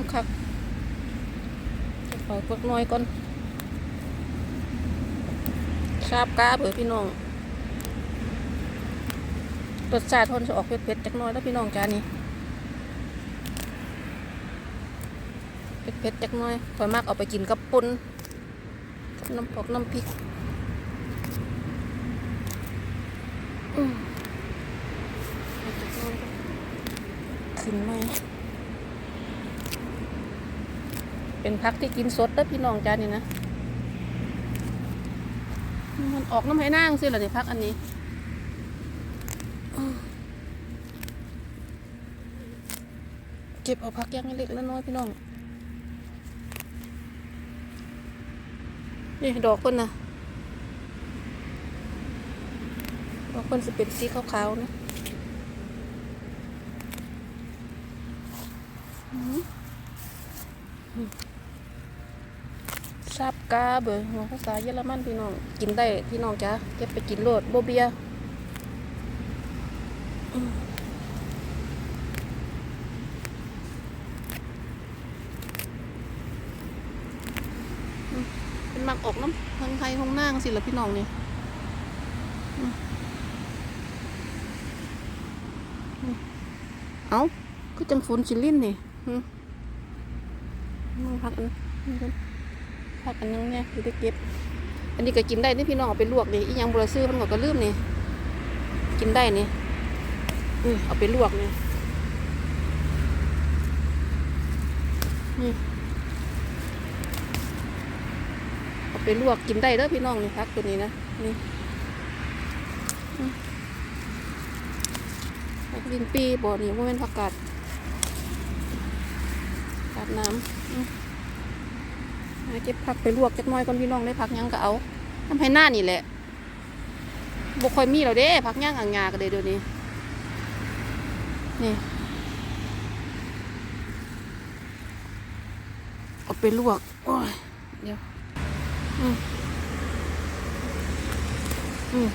ามคักจะปล่อยพวกน้อยก่อนชาบกาเบอพี่น้องรสชาติทนจะออกเผ็ดๆจักน้อยแล้วพี่น้องจานนี้เผ็ดๆจักน้อยคอยมากเอาไปกินกับปุ้นกับน้ำปอกน้ำพริกขึ้นไหม เป็นพักที่กินสดเด้อพี่น้องจานนี่นะ มันออกน้ำให้นางสิเหรอเนี่ยพักอันนี้เก็บเอาพักยังเล็กแล้วน้อยพี่น้อง นี่ดอกคนนะดอกคนจะเป็นสีขาวๆนะ ซาบกาเบอร์ภาษาเยอรมันพี่น้อง กินได้พี่น้องจ้าเก็บไปกินโลดโบเบียเป็นมักอกน้ำทางไทยห้องนางสิละพี่น้องนี่เอาก็จังฝนชิลินนี่มองพักอันนี้กัน ผักอันนึงเนี่ยคือได้เก็บ อันนี้ก็กินได้นี่พี่น้องเอาไปลวกนี่อีหยังบรซื้อมันก็ลืมนี่กินได้นี่อือเอาไปลวกนี่นี่เอาไปลวกกินได้เด้อพี่น้องนี่พักตัวนี้นะนี่อืมผักดินปีบ่อนี่ว่าเป็นผักกาดกาดน้ำอื มาเก็บผักไปลวกจักน้อยก่อนพี่น้องได้ผักยังก็เอาทำให้หน้านี่แหละบกค่อยมีแล้วเด้ผักหยังอ่างงาก็เลยเดี๋ยวนี้ นี่ เอาไปลวก โอ้ย เดี๋ยว อืมอืม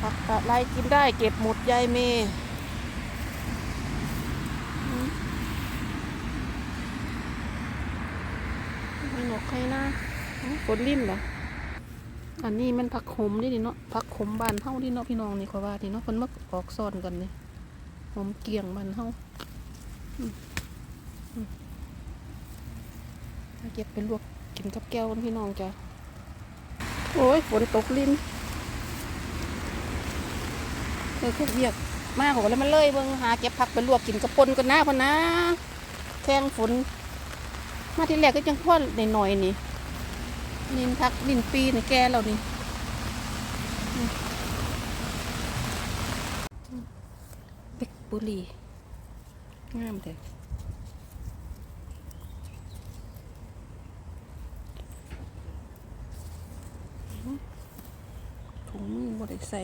ผักกะไรกินได้เก็บหมดยายเมย์ ไม่หนกใครนะฝนลิ้นเหรออันนี้มันผักขมนี่นี่เนาะผักขมบานเท่าที่เนาะพี่น้องนี่ขอว่าที่เนาะคนมาออกซ่อนกันนี่หอมเกลียงบานเท่าเก็บไปลวกกินกับแก้วนะพี่น้องจ้ะโอ้ยฝนตกลิ้นเลยคุกเบียกมากกว่าแล้วมันเลยเบิ่งหาเก็บผักไปลวกกินกระปนกันหน้าพอนะแข้งฝน มาที่แรกก็จังพ่อหน่อยๆนี่นินพักนินปีนี่แกเรานี่อืมเป็กบุรีงามเถอะถุงมือบริใส่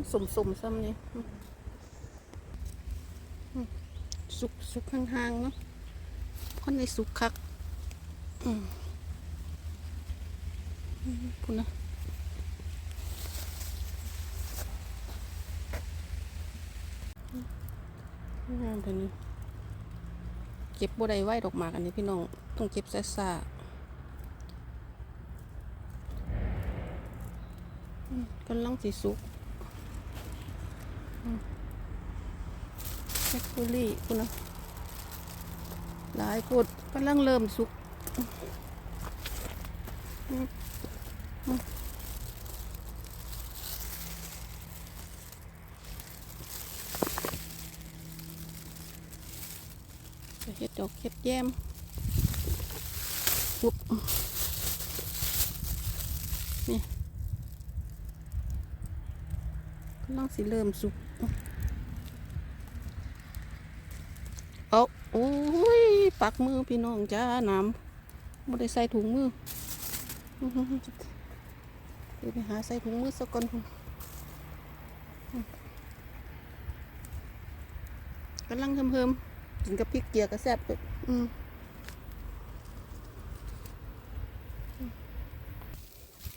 กำลังสมสมๆซ้ำนี่สุกสุกห่างๆเนาะคนในสุกคักอืมอืมพูดนะงามแต่นี้เก็บบัวใดไหวดอกหมากอันนี้พี่น้องต้องเก็บแซ่าๆอืมกำลังสีสุก แบคทีรีคุณนะหลายกดกำลังเริ่มสุกเห็ดดอกเห็ดแย้มปุ๊บนี่กำลังสิเริ่มสุก เอาโอ้ย ปักมือพี่น้องจ้าน้ำไม่ได้ใส่ถุงมือเดี๋ยวไปหาใส่ถุงมือสักก่อนพุ่นกำลังเฮิมๆกินกับพริกเกลือก็แซ่บเลยอืม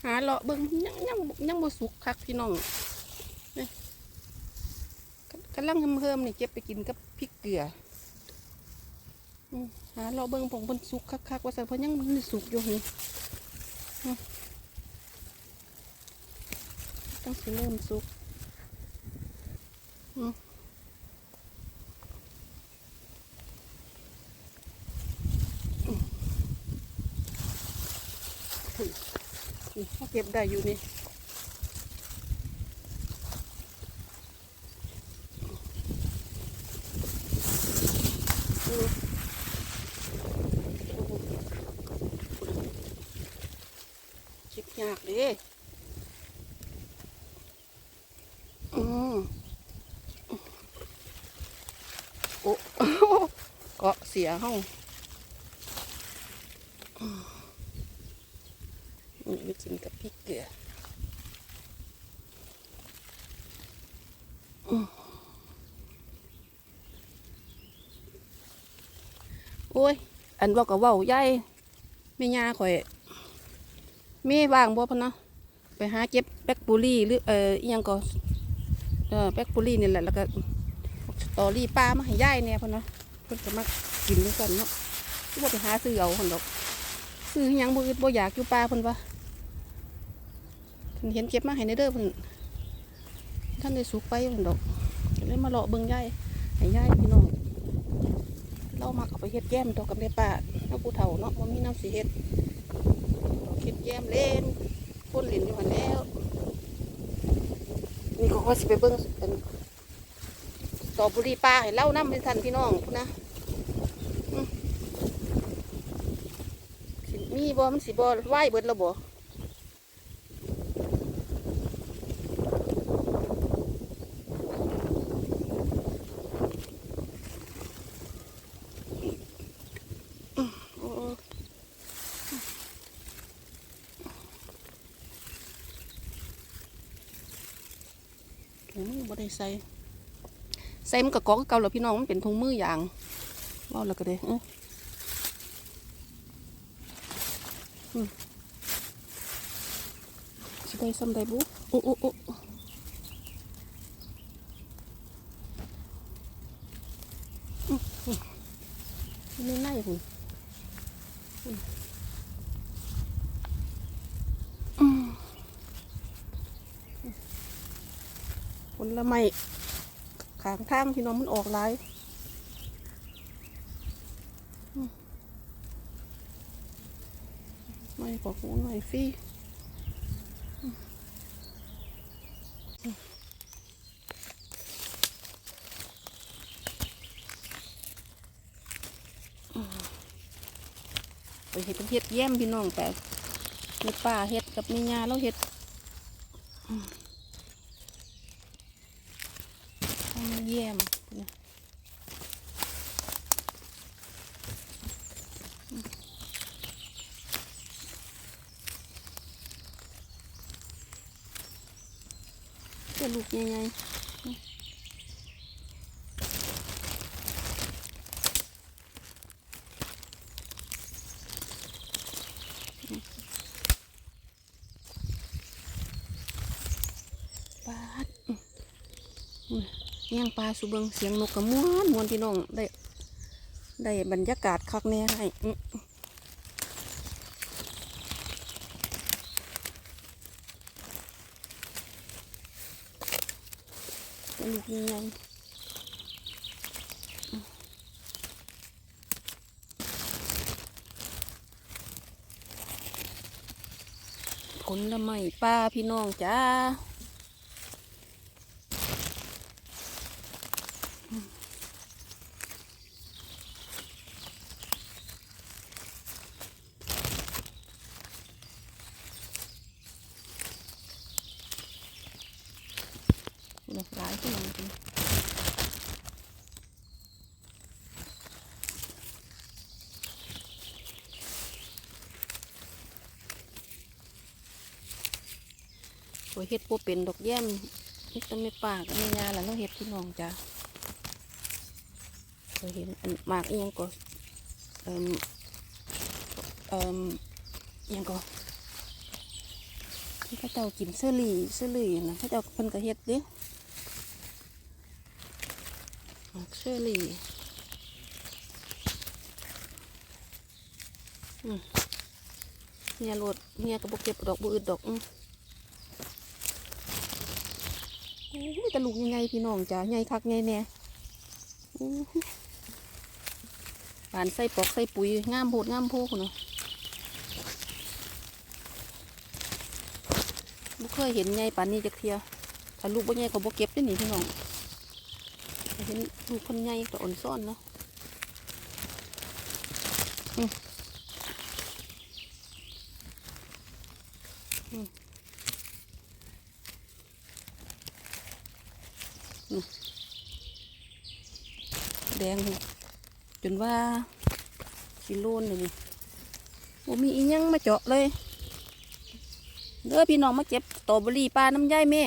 หาเลาะเบิ่งยังยังยังบ่สุกคักพี่น้องนี่ กำลังเฮิมๆนี่เก็บไปกินกับพริกเกลือหาเลาเบิ่งผงเพิ่นสุกคักๆว่าซั่นเพราะยังมันสุกอยู่นี่อืมต้องสิเริ่มสุกอืมนี่เขาเก็บได้อยู่นี่อืมเก็บ ยากดิอืมโอ้เกาะเสียห้องนี่ไปกินกับพริกเกลืออืมโอ้ย อันบอกกับว่าใหญ่ไม่ยาข่อย มีว่างบ่พะนะไปหาเก็บแบล็คบูรี่หรือเอ่ออีหยังก็เออแบล็คบูรี่นี่แหละแล้วก็ตอรี่ปลามาให้ยายเนี่ยพะนะเพิ่นก็มากินด้วยกันเนาะบ่ไปหาซื้อเอาคนดอกซื้อยังบ่อึดบ่อยากอยู่ป่าเพิ่นว่าเพิ่นเห็นเก็บมาให้ในเด้อเพิ่นท่านได้สุกไปเพิ่นดอกก็เลยมาเลาะเบิ่งยายให้ยายพี่น้องเรามาเอาไปเฮ็ดแย้มดอกกับแม่ป้าเนาะผู้เฒ่าเนาะบ่มีน้ำสิเฮ็ด เฮ็ดแย้มเล่นคนเล่นอยู่หั่นแล้ว นี่ก็ว่าสิไปเบิ่งเป็นสตรอเบอรี่ป่าให้เล่านำให้ท่านพี่น้องพุ่นนะสิมีบ่มันสิบ่ไหวเบิดแล้วบ่อืมโอ้ ถุงมือบ่ใส่ใส่มันก็กอกเก่าแล้วพี่น้องมันเป็นถุงมืออย่างว่าแล้วก็ได้เอ้อสิได้ซ้ำได้บุโอ้โอ้โอ้อื้ออื้อในในหุ่นอื้ออื้อ ผลไม้ขางทางพี่น้องมันออกหลายไม่บอกหัวหน่อยฟรีไปเห็ดเป็นเห็ดแย้มพี่น้องแต่ในป่าเห็ดกับมีงาแล้วเห็ด อืมเอามาแย้มนะอืมจะลูกยังไงปลาดอื้อ เลี้ยงปลาสุเบิงเสียงนกกระมวนมวนพี่น้องได้ ได้บรรยากาศคักแน่ให้ลูกยังไงผลไม้ปลาพี่น้องจ้า นี่ยหลายที่จริงโอยเฮ็ดพวเป็นดอกแย้มนี่จะไม่ปากกับไม่ยาแล้วเราเห็ดพี่น้องจ้ะเค ยเห็นอันมากเอียงก็เอ่มเอ่มเอียงก็ที่เขาเจ้ากินเสื้อหลี่เสื้อหลี่นะเขาเจ้าเพิ่นก็เฮ็ดดิหมากเสื้อหลี่เนี่ยโลดเนี่ยก็บกเก็บดอกบุอึดดอกอืมโอ้ยแต่ลูกยังไงพี่น้องจ้ะไงคักไงแน่อู้ หูปานใส่ปอกใส่ปุ๋ยงามโพดงามโพกเนาะบ่เคยเห็นไงป่านนี้จักเทียถ้าลูกบ่ไงเขาบ่เก็บได้หนิพี่น้องเห็นลูกคนไงก็อ่อนซ่อนเนาะอืมอืมแดงอยู่ จนว่าสิโลนเลยนี่บ่มีอีหยังมาเจาะเลยเด้อพี่น้องมาเก็บตอเบอรี่ปลาน้ำย่ายเม่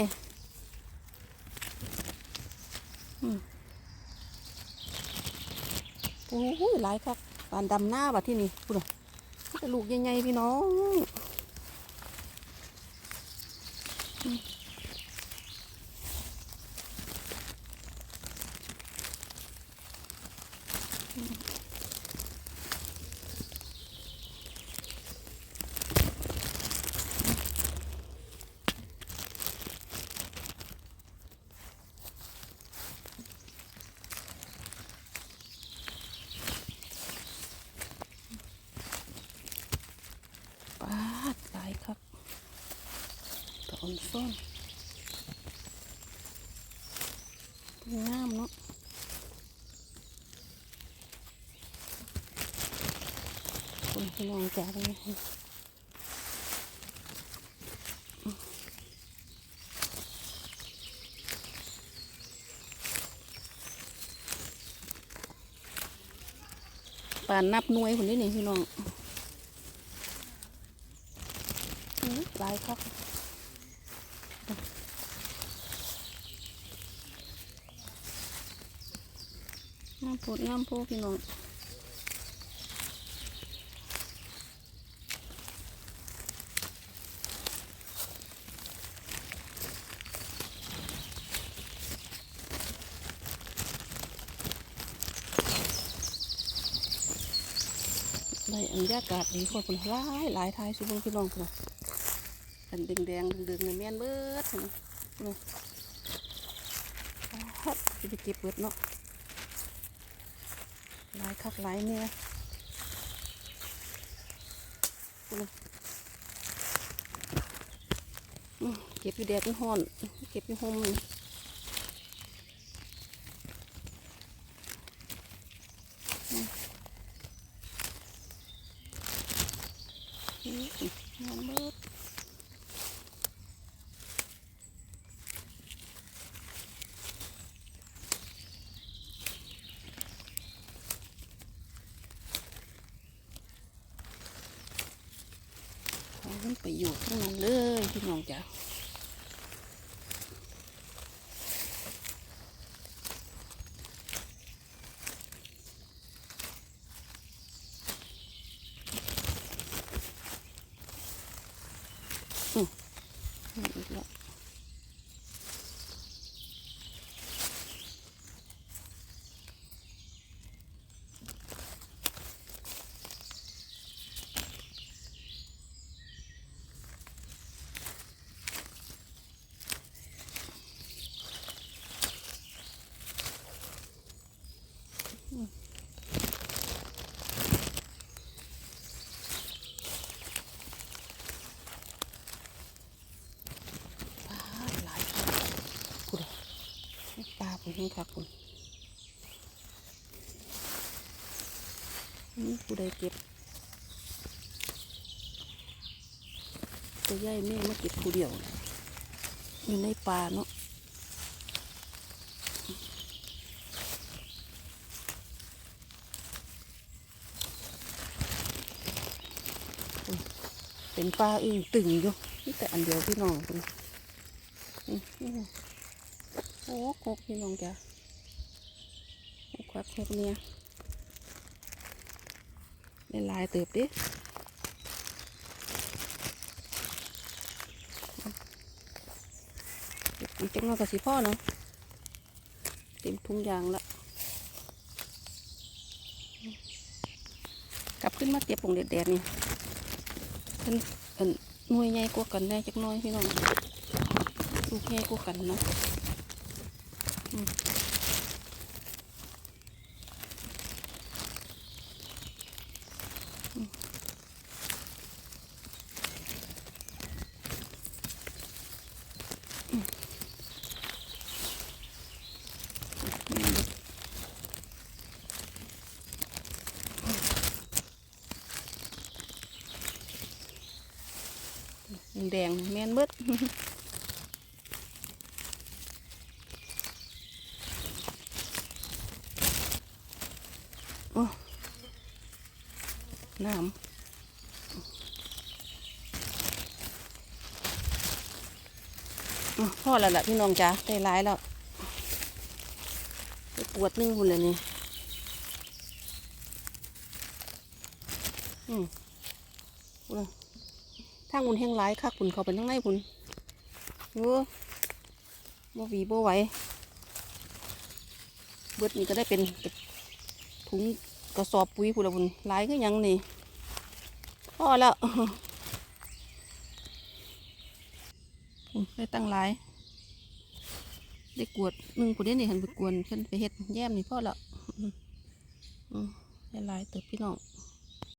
โอ้โหหลายครับปานดำหน้าว่ะที่นี่พูดน่ะลูกใหญ่ๆพี่น้องอืมปาดหลายครับตอนส้นงามเนาะ คุณพี่น้องจ๋าเลยปานนับหน่วยคนนี้นี่พี่น้องหลายครับงามโพดงามโพพี่น้อง ได้อันยากาศดีคนคนหลายหลายทายสุบงพี่น้องคนน่ะอันแดงแดงๆดึงในแม่นเบิดเห็นไหมนี่ฮัดจะไปเก็บเบิดเนาะหลายคักหลายเนี่ยคนเก็บอยู่แดดมันฮ้อน เก็บอยู่ห่มนี่อื้ออื้องามเบิด เอามันประโยชน์ทั้งนั้นเลยพี่ น้องจ้ะอืมเอาอีกแล้วปลาหลายครับคุณ ให้ครับคุณนี่ผู้ใดเก็บตัวใหญ่แม่มาเก็บผู้เดียว อยู่ในป่าเนาะเป็นปลาอึ่งตึงอยู่นี่แต่อันเดียวพี่น้องคุณ โอ้โคกพี่น้องจ้ะโคกครับโคกเนี่ยได้หลายเติบดิอีกจังหวะกับสีพ่อเนาะเต็มทุ่งยางละกลับขึ้นมาเตียบปงแดดๆนี่เพิ่นเอิ้นหน่วยใหญ่กว่ากันแน่จักน้อยพี่น้องลูกใหญ่กว่ากันเนาะ แดงๆแม่นเบิด โอ้น้ำ อ้อแล้วล่ะพี่น้องจ้าได้ร้ายแล้วปวดนึงคุณเลยนี่อืมทางคุณแห้งร้ายคักคุณเขาไปทั้งในคุณโอ้บ่วีบ่ไหวเบิดนี่ก็ได้เป็นถุงกระสอบปุ๋ยพูดละคุณร้ายก็ยังนี่พอแล้วได้ตั้งหลาย ได้กวดหนึ่งคนนี้นี่หันไปกวนเพิ่นไปเฮ็ดแย้มนี่พ่อละอืมอืมได้หลายเติบพี่น้อง